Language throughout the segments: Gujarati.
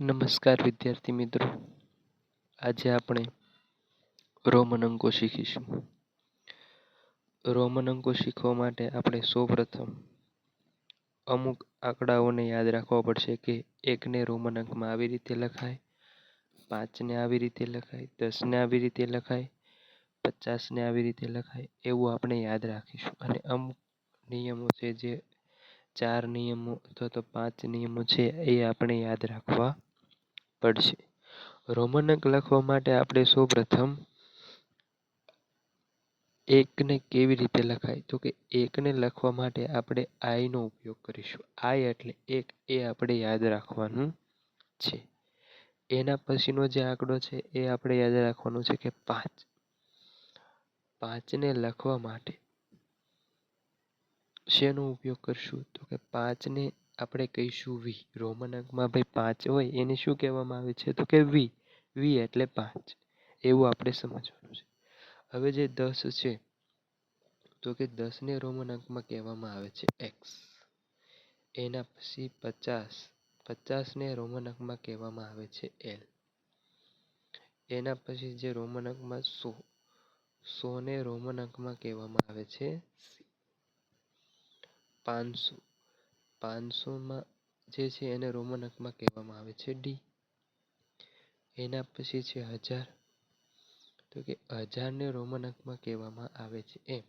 નમસ્કાર વિદ્યાર્થી મિત્રો. આજે આપણે રોમન અંકો શીખીશું. રોમન અંકો શીખવા માટે આપણે સૌપ્રથમ અમુક આંકડાઓને યાદ રાખવા પડશે કે એકને રોમન અંકમાં આવી રીતે લખાય, પાંચને આવી રીતે લખાય, દસને આવી રીતે લખાય, પચાસને આવી રીતે લખાય, એવું આપણે યાદ રાખીશું. અને અમુક નિયમો છે જે ચાર નિયમો અથવા તો પાંચ નિયમો છે એ આપણે યાદ રાખવા પડશે. રોમનક લખવા માટે આપણે સૌપ્રથમ એકને કેવી રીતે લખાય? તો કે એકને લખવા માટે આપણે આઈનો ઉપયોગ કરીશું. આઈ એટલે એક એ આપણે યાદ રાખવાનું છે. એના પછીનો જે આંકડો છે એ આપણે યાદ રાખવાનો છે કે પાંચ. પાંચને લખવા માટે શેનો ઉપયોગ કરશું? તો કે પાંચને આપણે કહીશું વી. રોમન અંકમાં ભાઈ પાંચ હોય, એને શું કહેવામાં આવે છે? તો કે વી. વી એટલે પાંચ. એવું આપણે સમજવાનું છે. હવે જે દસ છે, તો કે દસને રોમન અંકમાં કહેવામાં આવે છે એક્સ. એના પછી પચાસ. પચાસને રોમન અંકમાં કહેવામાં આવે છે એલ. એના પછી જે રોમન અંકમાં સો, સોને રોમન અંકમાં કહેવામાં આવે છે સી. પાંચસો, પાંચસોમાં જે છે એને રોમન અંકમાં કહેવામાં આવે છે ડી. એના પછી છે હજાર. તો કે હજારને રોમન અંકમાં કહેવામાં આવે છે એમ.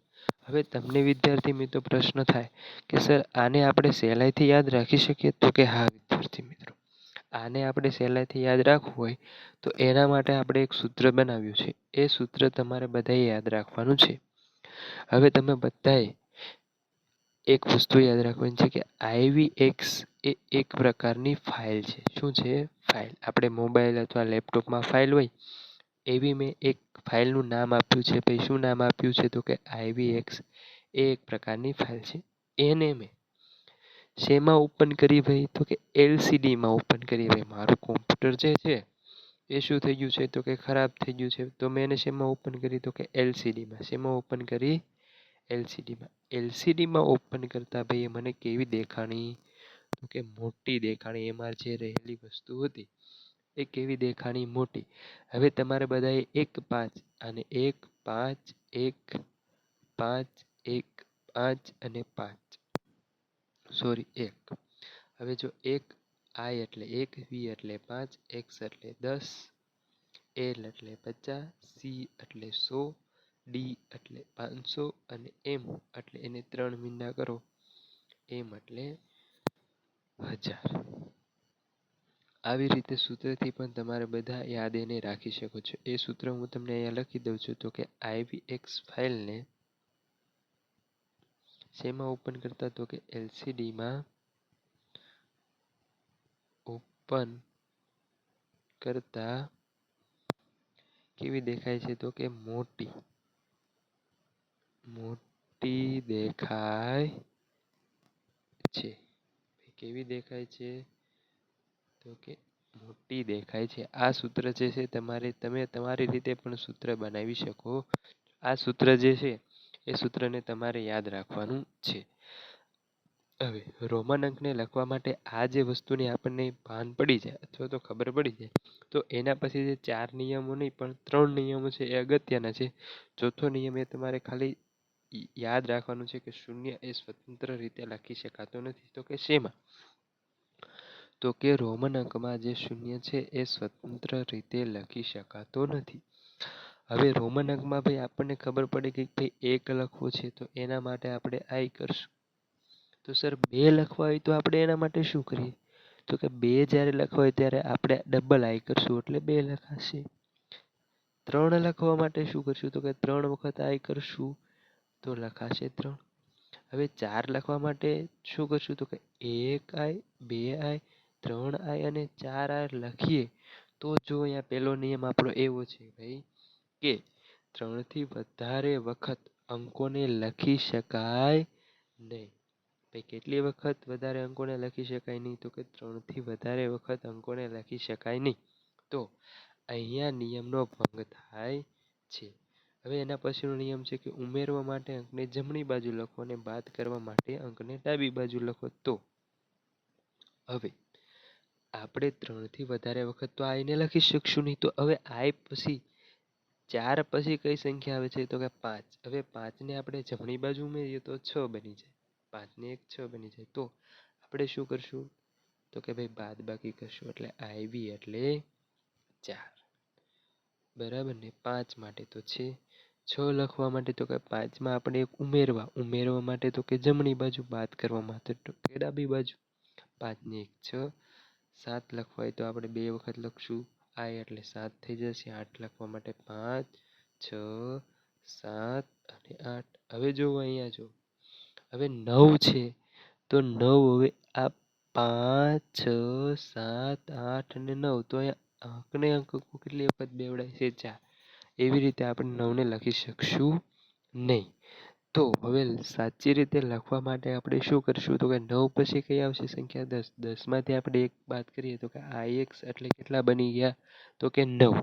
હવે તમને વિદ્યાર્થી મિત્રો પ્રશ્ન થાય કે સર આને આપણે સહેલાઈથી યાદ રાખી શકીએ? તો કે હા વિદ્યાર્થી મિત્રો. આને આપણે સહેલાઈથી યાદ રાખવું હોય તો એના માટે આપણે એક સૂત્ર બનાવ્યું છે. એ સૂત્ર તમારે બધાએ યાદ રાખવાનું છે. હવે તમે બધાએ એક વસ્તુ યાદ રાખવાની છે કે આઈવી એક્સ એ એક પ્રકારની ફાઇલ છે. શું છે ફાઇલ? આપણે મોબાઈલ અથવા લેપટોપમાં ફાઇલ હોય, એવી મેં એક ફાઇલનું નામ આપ્યું છે. ભાઈ, શું નામ આપ્યું છે? તો કે આઈવી એક્સ એ એક પ્રકારની ફાઇલ છે. એને મેં શેમાં ઓપન કરી ભાઈ? તો કે એલસીડીમાં ઓપન કરી ભાઈ. મારું કોમ્પ્યુટર જે છે, એ શું થઈ ગયું છે? તો કે ખરાબ થઈ ગયું છે. તો મેં એને શેમાં ઓપન કરી? તો કે એલસીડીમાં શેમાં ઓપન કરી? એલસીડીમાં એલસીડીમાં ઓપન કરતા ભાઈ મને કેવી દેખાણી? કે મોટી દેખાણી એમાં જે રહેલી વસ્તુ હતી, એ કેવી દેખાણી મોટી? હવે તમારે બધાએ એક પાંચ અને એક પાંચ એક પાંચ એક પાંચ અને પાંચ. સોરી એક. હવે જો એક આઈ એટલે એક, વી એટલે પાંચ, એક્સ એટલે દસ, એલ એટલે પચાસ, સી એટલે સો ડી એટલે પાંચસો અને એમ એટલે એને ત્રણ મીંડા કરો. એમ એટલે હજાર. આવી રીતે સૂત્રથી પણ તમારે બધા યાદ એને રાખી શકો છો. એ સૂત્ર હું તમને અહીંયા લખી દઉં છું તો કે આઈવી એક્સ ફાઇલને શેમાં ઓપન કરતા તો કે એલસીડીમાં ઓપન કરતા કેવી દેખાય છે તો કે મોટી. મોટી દેખાય છે. કેવી દેખાય છે? તો કે મોટી દેખાય છે. આ સૂત્ર જે છે તમારે, તમે તમારી રીતે પણ સૂત્ર બનાવી શકો. આ સૂત્ર જે છે, એ સૂત્રને તમારે યાદ રાખવાનું છે. હવે, રોમન અંકને લખવા માટે આ જે વસ્તુની આપણને ભાન પડી જાય, અથવા તો ખબર પડી જાય, તો એના પછી જે ચાર નિયમો નહીં પણ ત્રણ નિયમો છે એ અગત્યના છે. ચોથો નિયમ એ તમારે ખાલી યાદ રાખવાનું છે કે શૂન્ય એ સ્વતંત્ર રીતે લખી શકાતો નથી. તો કે શેમાં? તો કે રોમન અંકમાં જે શૂન્ય છે એ સ્વતંત્ર રીતે લખી શકાતો નથી. હવે રોમન અંકમાં ભાઈ આપણને ખબર પડે કે એક લખવો છે તો એના માટે આપણે આઈ કરશું. તો સર બે લખવા હોય તો આપણે એના માટે શું કરીએ? તો કે બે જ્યારે લખવા હોય ત્યારે આપણે ડબલ આઈ કરશું એટલે બે લખાશે. ત્રણ લખવા માટે શું કરશું? તો કે ત્રણ વખત આઈ કરશું. તો લખાશે ત્રણ. હવે ચાર લખવા માટે શું કરશું? તો કે એક આય બે આય ત્રણ આય અને ચાર આઈ લખીએ. તો જો અહીંયા પહેલો નિયમ આપણો એવો છે ભાઈ કે ત્રણથી વધારે વખત અંકોને લખી શકાય નહીં. ભાઈ કેટલી વખત વધારે અંકોને લખી શકાય નહીં? તો કે ત્રણથી વધારે વખત અંકોને લખી શકાય નહીં. તો અહીંયા નિયમનો ભંગ થાય છે. હવે એના પછીનો નિયમ છે કે ઉમેરવા માટે અંકને જમણી બાજુ લખો અને બાદ કરવા માટે અંકને ડાબી બાજુ લખો. તો હવે આપણે ત્રણથી વધારે વખત તો આઈને લખી શકશું નહીં. તો હવે આઈ પછી ચાર પછી કઈ સંખ્યા આવે છે? તો કે પાંચ. હવે પાંચને આપણે જમણી બાજુ ઉમેરીએ તો છ બની જાય. પાંચને એક છ બની જાય. તો આપણે શું કરશું? તો કે ભાઈ બાદ બાકી કરશું. એટલે આઈવી એટલે ચાર. બરાબર ને? પાંચ માટે તો છે છ લખવા માટે તો કે પાંચમાં આપણે એક ઉમેરવા ઉમેરવા માટે તો કે જમણી બાજુ બાદ કરવા માટે તો કે ડાબી બાજુ પાંચને એક, છ, સાત લખવા હોય તો આપણે બે વખત લખશું. આ એટલે સાત થઈ જશે. આઠ લખવા માટે પાંચ, છ, સાત અને આઠ. હવે જો અહીંયા જો. હવે નવ છે. તો નવ હવે આ પાંચ, છ, સાત, આઠ અને નવ તો અહીંયા અંકને અંક કેટલી વખત બેવડાય છે? ચાર. એવી રીતે આપણે નવને લખી શકશું નહીં. તો હવે સાચી રીતે લખવા માટે આપણે શું કરશું? તો કે નવ પછી કઈ આવશે? સંખ્યા દસ. દસમાંથી આપણે એક બાદ કરીએ તો કે આ એક્સ એટલે કેટલા બની ગયા? તો કે નવ.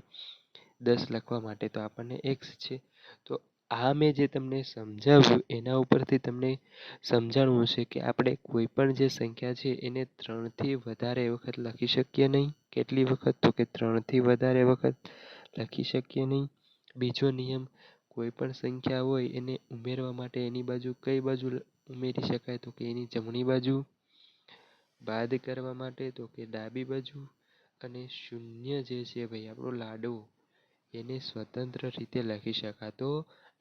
દસ લખવા માટે તો આપણને એક્સ છે. તો આ મેં જે તમને સમજાવ્યું એના ઉપરથી તમને સમજાણવું છે કે આપણે કોઈ પણ જે સંખ્યા છે એને ત્રણથી વધારે વખત લખી શકીએ નહીં? કેટલી વખત? તો કે ત્રણથી વધારે વખત લખી શકીએ નહીં? બીજો નિયમ કોઈ પણ સંખ્યા હોય એને ઉમેરવા માટે એની બાજુ કઈ બાજુ ઉમેરી શકાય તો કે એની જમણી બાજુ, બાદ કરવા માટે તો કે ડાબી બાજુ અને શૂન્ય જે છે ભાઈ આપણો લાડવો એને સ્વતંત્ર રીતે લખી શકાતો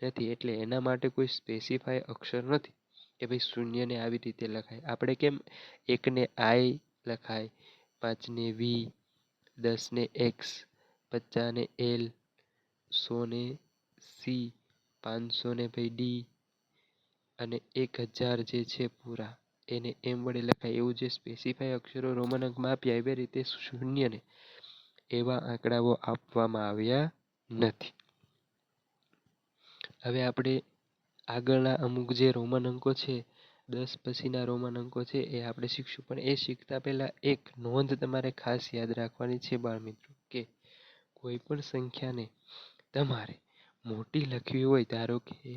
નથી. એટલે એના માટે કોઈ સ્પેસિફાય અક્ષર નથી કે ભાઈ શૂન્યને આવી રીતે લખાય. આપણે કેમ એકને આઈ લખાય, પાંચને વી, દસને એક્સ પચાસને એલ સોને સી પાંચસોને ભાઈ ડી અને એક હજાર જે છે પૂરા. એને એમ વડે લખાય. એવું જે સ્પેસિફાય અક્ષરો રોમન અંકમાં આપ્યા એવી રીતે શૂન્યને એવા આંકડાઓ આપવામાં આવ્યા નથી. હવે આપણે આગળના અમુક જે રોમન અંકો છે, દસ પછીના રોમન અંકો છે, એ આપણે શીખશું. પણ એ શીખતા પહેલાં એક નોંધ તમારે ખાસ યાદ રાખવાની છે, બાળમિત્રો, કે કોઈ પણ સંખ્યાને તમારે મોટી લખવી હોય ધારો કે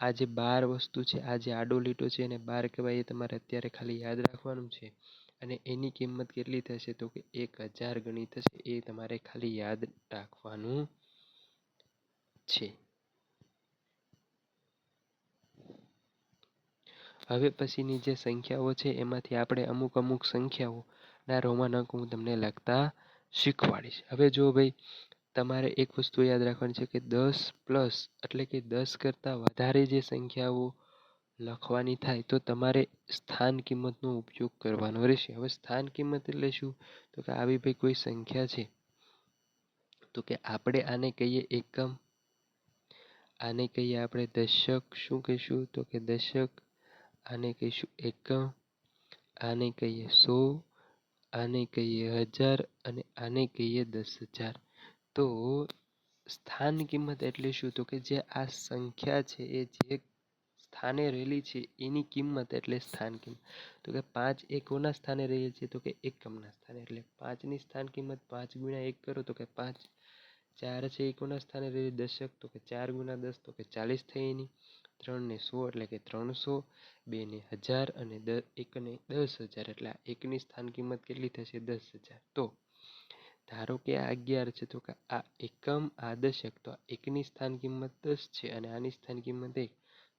આ જે બાર વસ્તુ છે, આ જે આડો લીટો છે એને બાર કહેવાય એ તમારે અત્યારે ખાલી યાદ રાખવાનું છે અને એની કિંમત કેટલી થશે તો કે એક હજાર ગણી થશે એ તમારે ખાલી યાદ રાખવાનું છે. હવે પછીની જે સંખ્યાઓ છે એમાંથી આપણે અમુક અમુક સંખ્યાઓના રોમન અંક હું તમને લખતા શીખવાડીશ. હવે જો ભાઈ તમારે એક વસ્તુ યાદ રાખવાની છે કે દસ પ્લસ એટલે કે દસ કરતાં વધારે જે સંખ્યાઓ લખવાની થાય તો તમારે સ્થાન કિંમતનો ઉપયોગ કરવાનો રહેશે. હવે સ્થાન કિંમત એટલે શું? તો કે આવી ભાઈ કોઈ સંખ્યા છે. તો કે આપણે આને કહીએ એકમ. આને કહીએ આપણે દશક. શું કહીશું? તો કે દશક. આને કહીશું એકમ. આને કહીએ સો. આને કહીએ હજાર. અને આને કહીએ દસ હજાર. તો સ્થાન કિંમત એટલે શું? તો કે જે આ સંખ્યા છે, એ જે સ્થાને રહેલી છે, એની કિંમત એટલે સ્થાન કિંમત. તો કે પાંચ એ કોના સ્થાને રહેલી છે તો કે એકમના સ્થાને. એટલે પાંચની સ્થાન કિંમત પાંચ ગુણ્યા એક કરો, તો કે પાંચ. ચાર છે એ કોના સ્થાને રહેલી દશક, તો કે ચાર ગુણ્યા દસ, તો કે ચાલીસ થઈ એની. ત્રણને સો એટલે કે ત્રણસો, બેને હજાર અને દ, એકને દસ હજાર. એટલે આ એકની સ્થાન કિંમત કેટલી થશે? દસ હજાર. તો ધારો કે આ અગિયાર છે, તો કે આ એકમ આદર્શક તો આ એકની સ્થાન કિંમત દસ છે અને આની સ્થાન કિંમત એક.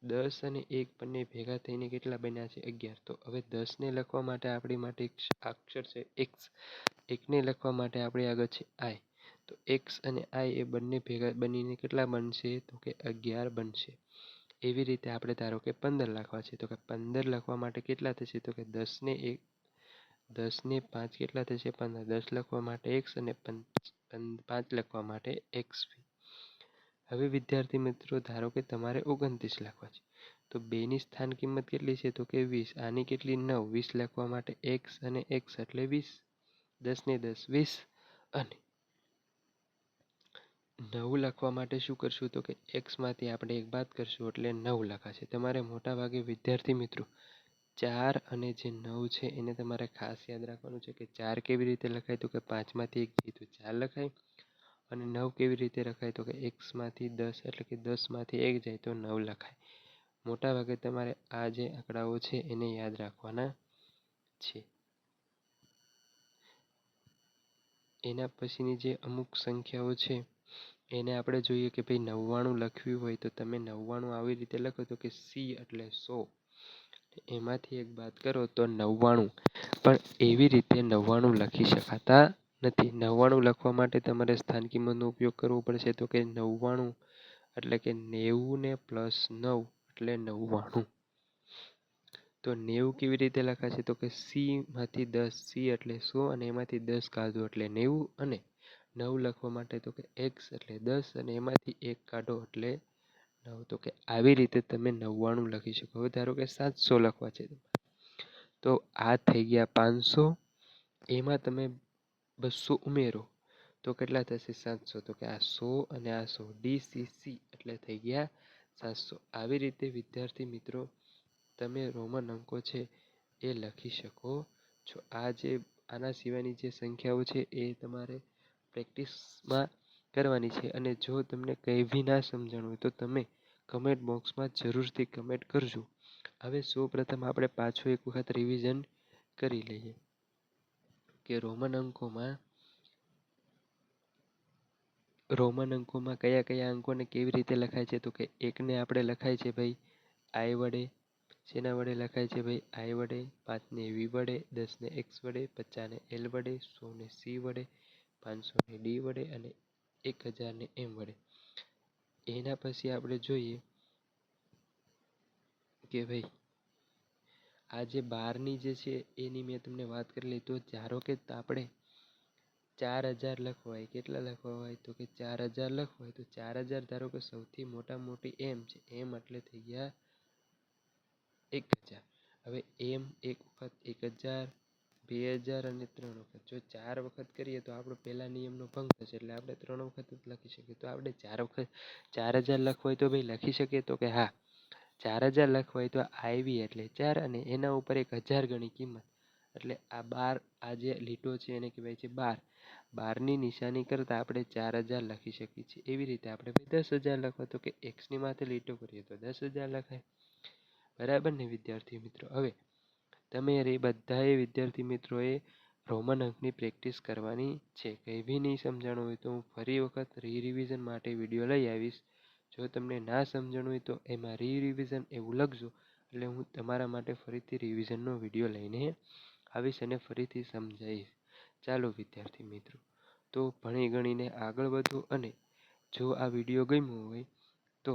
દસ અને એક બંને ભેગા થઈને કેટલા બન્યા છે? અગિયાર. તો હવે દસને લખવા માટે આપણી માટે અક્ષર છે એક્સ એકને લખવા માટે આપણી આગળ છે આઈ તો એક્સ અને આઈ એ બંને ભેગા બનીને કેટલા બનશે? તો કે અગિયાર બનશે. એવી રીતે આપણે ધારો કે પંદર લખવા છે, તો કે પંદર લખવા માટે કેટલા થશે? તો કે દસને એક દસને પાંચ કેટલા થશે? પંદર. દસ લખવા માટે એક્સ અને પાંચ લખવા માટે એક્સ હવે વિદ્યાર્થી મિત્રો, ધારો કે તમારે ઓગણત્રીસ લખવા છે. તો બેની સ્થાન કિંમત કેટલી છે? તો કે વીસ. આની કેટલી? નવ. વીસ લખવા માટે એક્સ અને એક્સ એટલે વીસ. દસને દસ, વીસ અને નવ લખવા માટે શું કરશું? તો કે એક્સમાંથી આપણે એક બાદ કરશું એટલે નવ લખાશે. તમારે મોટાભાગે વિદ્યાર્થી મિત્રો ચાર અને જે નવ છે એને તમારે ખાસ યાદ રાખવાનું છે કે ચાર કેવી રીતે લખાય તો કે પાંચમાંથી એક જીતું ચાર લખાય અને નવ કેવી રીતે લખાય તો કે એકમાંથી દસ એટલે કે દસમાંથી એક જાય તો નવ લખાય. મોટા ભાગે તમારે આ જે આંકડાઓ છે એને યાદ રાખવાના છે. એના પછીની જે અમુક સંખ્યાઓ છે એને આપણે જોઈએ કે ભાઈ નવ્વાણું લખ્યું હોય તો તમે નવ્વાણું આવી રીતે લખો તો કે સી એટલે સો. એમાંથી એક બાદ કરો તો નવ્વાણું. પણ એવી રીતે નવ્વાણું લખી શકાતા નથી. નવ્વાણું લખવા માટે તમારે સ્થાન કિંમતનો ઉપયોગ કરવો પડશે તો કે નવ્વાણું એટલે કે નેવું ને પ્લસ નવ એટલે નવ્વાણું. તો નેવું કેવી રીતે લખાશે? તો કે સીમાંથી દસ, સી એટલે સો અને એમાંથી દસ કાઢો એટલે નેવું અને નવ લખવા માટે તો કે એક્સ એટલે દસ અને એમાંથી એક કાઢો એટલે નવ. તો કે આવી રીતે તમે નવ્વાણું લખી શકો. હવે ધારો કે સાતસો લખવા છે તો આ થઈ ગયા પાંચસો. એમાં તમે બસો ઉમેરો. તો કેટલા થશે? સાતસો. તો કે આ સો અને આ સો. ડી સી સી એટલે થઈ ગયા સાતસો. આવી રીતે વિદ્યાર્થી મિત્રો, તમે રોમન અંકો છે એ લખી શકો છો. આ જે, આના સિવાયની જે સંખ્યાઓ છે એ તમારે પ્રેક્ટિસમાં કરવાની છે અને જો તમને કંઈ બી ના સમજણ હોય તો તમે કમેન્ટ બોક્સમાં જરૂરથી કમેન્ટ કરજો. હવે સૌ પ્રથમ આપણે પાછું એક વખત રિવિઝન કરી લઈએ કે રોમન અંકોમાં રોમન અંકોમાં કયા કયા અંકોને કેવી રીતે લખાય છે? તો કે એકને આપણે લખાય છે ભાઈ, આઈ વડે, શેના વડે લખાય છે ભાઈ? આઈ વડે, પાંચને વી વડે, દસને એક્સ વડે પચાસને એલ વડે, સોને સી વડે, પાંચસોને ડી વડે અને એક હજારને એમ વડે. એના પછી આપણે જોઈએ કે ભાઈ આ જે બારની જે છે એની મેં તમને વાત કરેલી તો ધારો કે આપણે ચાર હજાર લખવા હોય કેટલા લખવા હોય તો કે ચાર હજાર લખવા હોય તો ચાર હજાર ધારો કે સૌથી મોટા મોટી એમ છે, એમ એટલે થઈ ગયા એક હજાર. હવે એમ એક વખત એક હજાર બે હજાર અને ત્રણ વખત. જો ચાર વખત કરીએ તો આપણો પહેલા નિયમનો ભંગ થશે. એટલે આપણે ત્રણ વખત જ લખી શકીએ. તો આપણે ચાર વખત, ચાર હજાર લખવા હોય તો ભાઈ લખી શકીએ તો કે હા. ચાર હજાર લખવાય તો આઈવી એટલે ચાર અને એના ઉપર એક હજાર ગણી કિંમત. એટલે આ બાર, આ જે લીટો છે એને કહેવાય છે બાર. બારની નિશાની કરતાં આપણે ચાર હજાર લખી શકીએ છીએ. એવી રીતે આપણે દસ હજાર લખવા તો કે એક્સની માથે લીટો કરીએ તો દસ હજાર લખાય. બરાબર ને વિદ્યાર્થી મિત્રો? હવે તમે અરે બધાએ વિદ્યાર્થી મિત્રોએ રોમન અંકની પ્રેક્ટિસ કરવાની છે. કંઈ બી નહીં સમજાણું હોય તો હું ફરી વખત રી રિવિઝન માટે વીડિયો લઈ આવીશ. જો તમને ના સમજણ હોય તો એમાં રી રિવિઝન એવું લખજો. એટલે હું તમારા માટે ફરીથી રિવિઝનનો વીડિયો લઈને આવીશ અને ફરીથી સમજાવીશ. ચાલો વિદ્યાર્થી મિત્રો, તો ભણી ગણીને આગળ વધો અને જો આ વીડિયો ગમ્યો હોય તો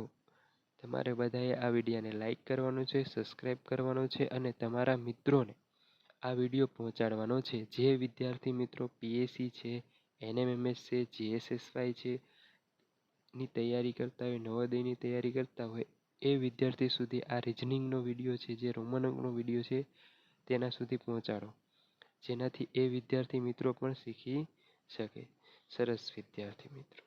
તમારે બધાએ આ વિડીયોને લાઇક કરવાનું છે સબસ્ક્રાઈબ કરવાનું છે અને તમારા મિત્રોને આ વીડિયો પહોંચાડવાનો છે. જે વિદ્યાર્થી મિત્રો પીએસસી છે એનએમએમએસ છે જીએસએસવાય છે, ની તૈયારી કરતા હોય, નવોદયની તૈયારી કરતા હોય, એ વિદ્યાર્થી સુધી આ રિઝનિંગનો વીડિયો છે, જે રોમનકનો વીડિયો છે, તેના સુધી પહોંચાડો. જેનાથી એ વિદ્યાર્થી મિત્રો પણ શીખી શકે. સરસ વિદ્યાર્થી મિત્રો.